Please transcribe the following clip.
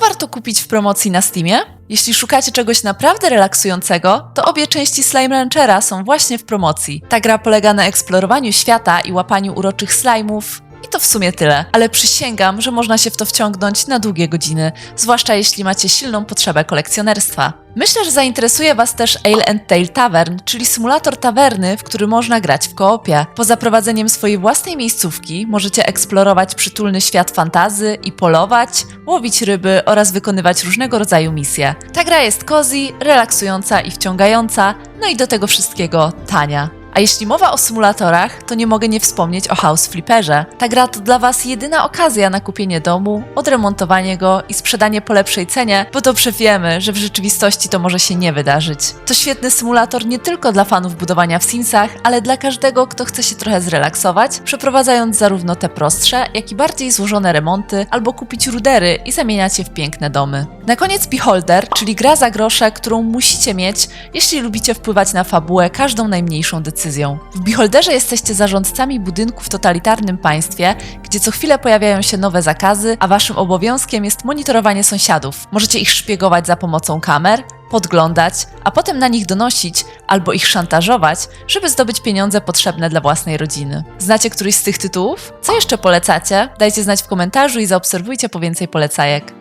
warto kupić w promocji na Steamie? Jeśli szukacie czegoś naprawdę relaksującego, to obie części Slime Ranchera są właśnie w promocji. Ta gra polega na eksplorowaniu świata i łapaniu uroczych slime'ów. I to w sumie tyle, ale przysięgam, że można się w to wciągnąć na długie godziny, zwłaszcza jeśli macie silną potrzebę kolekcjonerstwa. Myślę, że zainteresuje Was też Ale and Tail Tavern, czyli symulator tawerny, w który można grać w koopie. Poza prowadzeniem swojej własnej miejscówki możecie eksplorować przytulny świat fantazy i polować, łowić ryby oraz wykonywać różnego rodzaju misje. Ta gra jest cozy, relaksująca i wciągająca, no i do tego wszystkiego tania. A jeśli mowa o symulatorach, to nie mogę nie wspomnieć o House Flipperze. Ta gra to dla Was jedyna okazja na kupienie domu, odremontowanie go i sprzedanie po lepszej cenie, bo dobrze wiemy, że w rzeczywistości to może się nie wydarzyć. To świetny symulator nie tylko dla fanów budowania w Simsach, ale dla każdego, kto chce się trochę zrelaksować, przeprowadzając zarówno te prostsze, jak i bardziej złożone remonty, albo kupić rudery i zamieniać je w piękne domy. Na koniec Beholder, czyli gra za grosze, którą musicie mieć, jeśli lubicie wpływać na fabułę każdą najmniejszą decyzją. W Beholderze jesteście zarządcami budynku w totalitarnym państwie, gdzie co chwilę pojawiają się nowe zakazy, a waszym obowiązkiem jest monitorowanie sąsiadów. Możecie ich szpiegować za pomocą kamer, podglądać, a potem na nich donosić albo ich szantażować, żeby zdobyć pieniądze potrzebne dla własnej rodziny. Znacie któryś z tych tytułów? Co jeszcze polecacie? Dajcie znać w komentarzu i zaobserwujcie po więcej polecajek.